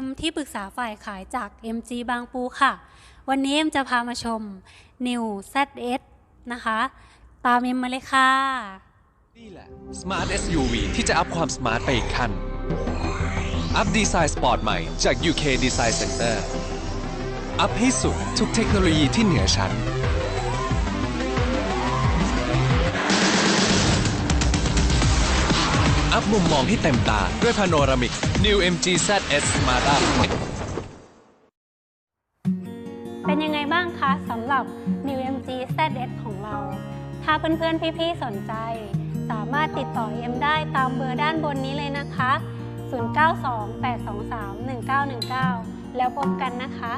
มที่ปรึกษาฝ่ายขายจาก MG บางปูค่ะ วันนี้เอ็มจะพามาชม New ZS นะคะ ตามเอ็มมาเลยค่ะ นี่แหละ Smart SUV ที่จะอัพความสมาร์ทไปอีกขั้น อัพดีไซน์สปอร์ตใหม่จาก UK Design Center อัพให้สุดทุกเทคโนโลยีที่เหนือชั้น อัพมุมมองที่เต็มตา ด้วย Panoramic New MG ZS Smart เป็นยังไงบ้างคะสำหรับ New MG ZS ของเรา ถ้าเพื่อนๆ พี่ๆ สนใจ สามารถติดต่อเอ็มได้ตามเบอร์ด้านบนนี้เลยนะคะ 0928231919 แล้วพบกันนะคะ